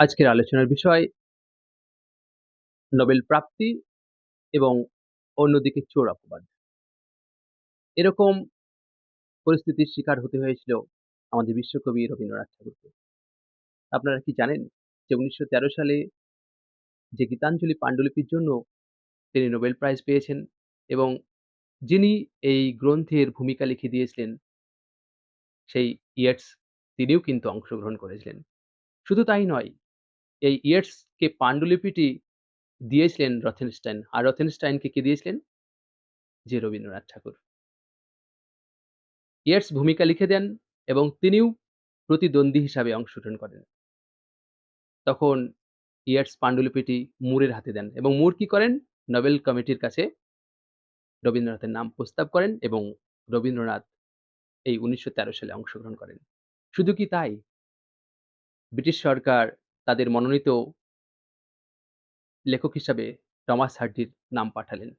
আজকের আলোচনার বিষয় নোবেল প্রাপ্তি এবং অন্যদিকে চোর অপবাদ। এরকম পরিস্থিতির শিকার হতে হয়েছিল আমাদের বিশ্বকবি রবীন্দ্রনাথ ঠাকুরকে। আপনারা কি জানেন যে ১৯১৩ সালে যে গীতাঞ্জলি পাণ্ডুলিপির জন্য তিনি নোবেল প্রাইজ পেয়েছেন এবং যিনি এই গ্রন্থের ভূমিকা লিখে দিয়েছিলেন সেই ইয়েটস তিনিও কিন্তু অংশগ্রহণ করেছিলেন। শুধু তাই নয়, এই ইয়েটসকে পাণ্ডুলিপিটি দিয়েছিলেন রথেনস্টাইন। আর রথেনস্টাইনকে কে দিয়েছিলেন? যে রবীন্দ্রনাথ ঠাকুর। ইয়েটস ভূমিকা লিখে দেন এবং তিনিও প্রতিদ্বন্দ্বী হিসাবে অংশগ্রহণ করেন। তখন ইয়েটস পাণ্ডুলিপিটি মুরের হাতে দেন এবং মুর কি করেন? নোবেল কমিটির কাছে রবীন্দ্রনাথের নাম প্রস্তাব করেন এবং রবীন্দ্রনাথ এই ১৯১৩ সালে অংশগ্রহণ করেন। শুধু কি তাই? ব্রিটিশ সরকার তাদের মনোনীত লেখক হিসাবে টমাস হার্ডির নাম পাঠালেন।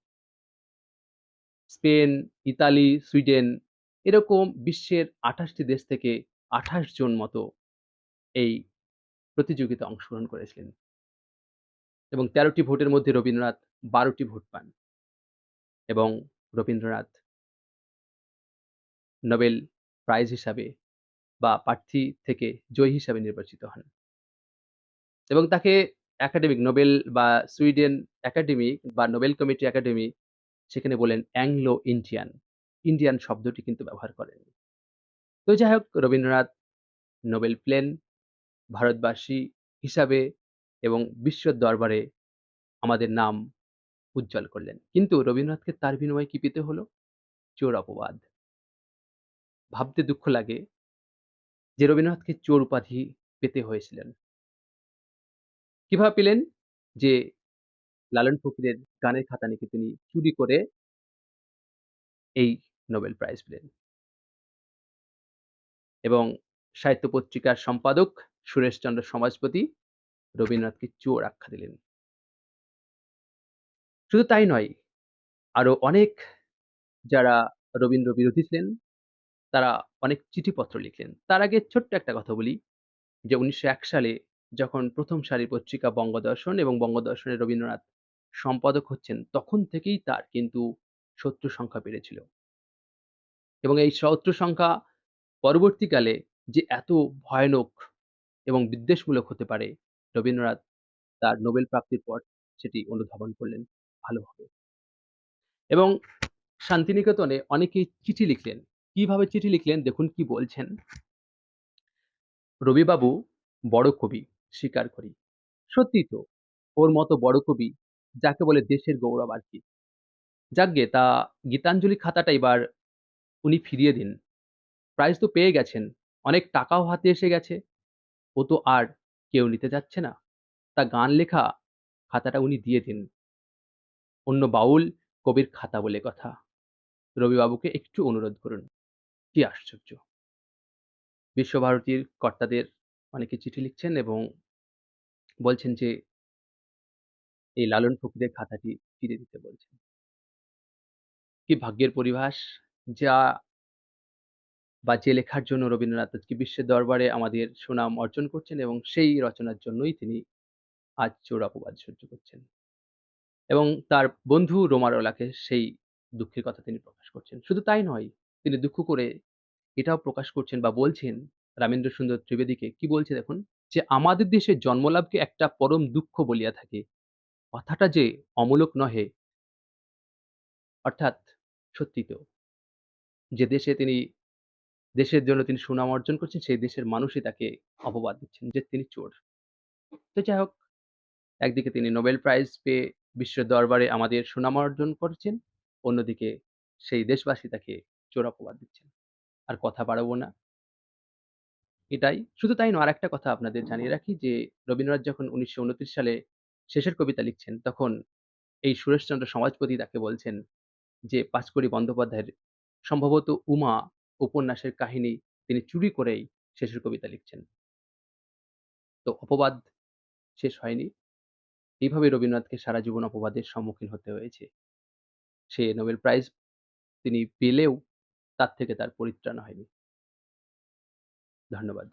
স্পেন, ইতালি, সুইডেন এরকম বিশ্বের আঠাশটি দেশ থেকে ২৮ জন মতো এই প্রতিযোগিতায় অংশগ্রহণ করেছিলেন। এবং তেরোটি ভোটের মধ্যে রবীন্দ্রনাথ বারোটি ভোট পান। এবং রবীন্দ্রনাথ নোবেল প্রাইজ হিসাবে বা প্রার্থী থেকে জয়ী হিসাবে নির্বাচিত হন। এবং তাকে একাডেমিক নোবেল বা সুইডেন একাডেমি বা নোবেল কমিটি একাডেমি সেখানে বলেন অ্যাংলো ইন্ডিয়ান। ইন্ডিয়ান শব্দটি কিন্তু ব্যবহার করেন। তো যাই হোক রবীন্দ্রনাথ নোবেল প্লেন ভারতবাসী হিসাবে এবং বিশ্বের দরবারে আমাদের নাম উজ্জ্বল করলেন। কিন্তু রবীন্দ্রনাথকে তার বিনিময়ে কি পেতে হলো? চোর অপবাদ। ভাবতে দুঃখ লাগে যে রবীন্দ্রনাথকে চোর উপাধি পেতে হয়েছিলেন। কীভাবে পেলেন? যে লালন ফকিরের গানের খাতা নাকি তিনি চুরি করে এই নোবেল প্রাইজ পেলেন। এবং সাহিত্য পত্রিকার সম্পাদক সুরেশচন্দ্র সমাজপতি রবীন্দ্রনাথকে চোর আখ্যা দিলেন। শুধু তাই নয়, আরও অনেক যারা রবীন্দ্র বিরোধী ছিলেন, তারা অনেক চিঠিপত্র লিখলেন। তার আগে ছোট্ট একটা কথা বলি যে ১৯০১ সালে যখন প্রথম সারির পত্রিকা বঙ্গদর্শন এবং বঙ্গদর্শনের রবীন্দ্রনাথ সম্পাদক হচ্ছেন, তখন থেকেই তার কিন্তু শত্রু সংখ্যা বেড়েছিল। এবং এই শত্রু সংখ্যা পরবর্তীকালে যে এত ভয়ানক এবং বিদ্বেষমূলক হতে পারে, রবীন্দ্রনাথ তার নোবেল প্রাপ্তির পর সেটি অনুধাবন করলেন ভালোভাবে। এবং শান্তিনিকেতনে অনেকেই চিঠি লিখলেন। কীভাবে চিঠি লিখলেন দেখুন কি বলছেন। রবিবাবু বড় কবি, স্বীকার করি। সত্যিই তো, ওর মতো বড় কবি যাকে বলে দেশের গৌরব আর কি। যাকগে তা গীতাঞ্জলি খাতাটা এবার উনি ফিরিয়ে দিন। প্রাইজ তো পেয়ে গেছেন, অনেক টাকাও হাতে এসে গেছে। ও তো আর কেউ নিতে যাচ্ছে না। তা গান লেখা খাতাটা উনি দিয়ে দিন। অন্য বাউল কবির খাতা বলে কথা। রবিবাবুকে একটু অনুরোধ করুন। কি আশ্চর্য! বিশ্বভারতীর কর্তাদের অনেকে চিঠি লিখছেন এবং বলছেন যে এই লালন ফকিরের খাতাটি ফিরে দিতে বলছেন। কি ভাগ্যের পরিভাস যা বা যে লেখার জন্য রবীন্দ্রনাথ আজকে বিশ্বের দরবারে আমাদের সুনাম অর্জন করছেন এবং সেই রচনার জন্যই তিনি আজ চোর অপবাদ সহ্য করছেন। এবং তার বন্ধু রোমারোলাকে সেই দুঃখের কথা তিনি প্রকাশ করছেন। শুধু তাই নয়, তিনি দুঃখ করে এটাও প্রকাশ করছেন বা বলছেন রামেন্দ্র সুন্দর ত্রিবেদীকে কি বলছে দেখুন? যে আমাদের দেশে জন্মলাভকে একটা পরম দুঃখ বলিয়া থাকে। কথাটা যে অমূলক নহে। অর্থাৎ সত্যি তো। যে দেশে তিনি, দেশের জন্য তিনি সুনাম অর্জন করছেন, সেই দেশের মানুষই তাকে অপবাদ দিচ্ছেন যে তিনি চোর। তো যাই হোক, একদিকে তিনি নোবেল প্রাইজ পেয়ে বিশ্বের দরবারে আমাদের সুনাম অর্জন করছেন, অন্যদিকে সেই দেশবাসী তাকে চোর অপবাদ দিচ্ছেন। আর কথা বাড়াবো না। এটাই। শুধু তাই নয়, আরেকটা কথা আপনাদের জানিয়ে রাখি যে, রবীন্দ্রনাথ যখন উনিশশো উনত্রিশ সালে শেষের কবিতা লিখছেন, তখন এই সুরেশচন্দ্র সমাজপতি তাকে বলছেন যে, পাঁচকড়ি বন্দ্যোপাধ্যায়ের সম্ভবত উমা উপন্যাসের কাহিনী তিনি চুরি করেই শেষের কবিতা লিখছেন। তো অপবাদ শেষ হয়নি। এইভাবে রবীন্দ্রনাথকে সারা জীবন অপবাদের সম্মুখীন হতে হয়েছে। সে নোবেল প্রাইজ তিনি পেলেও তার থেকে তার পরিত্রাণ হয়নি। धन्यवाद।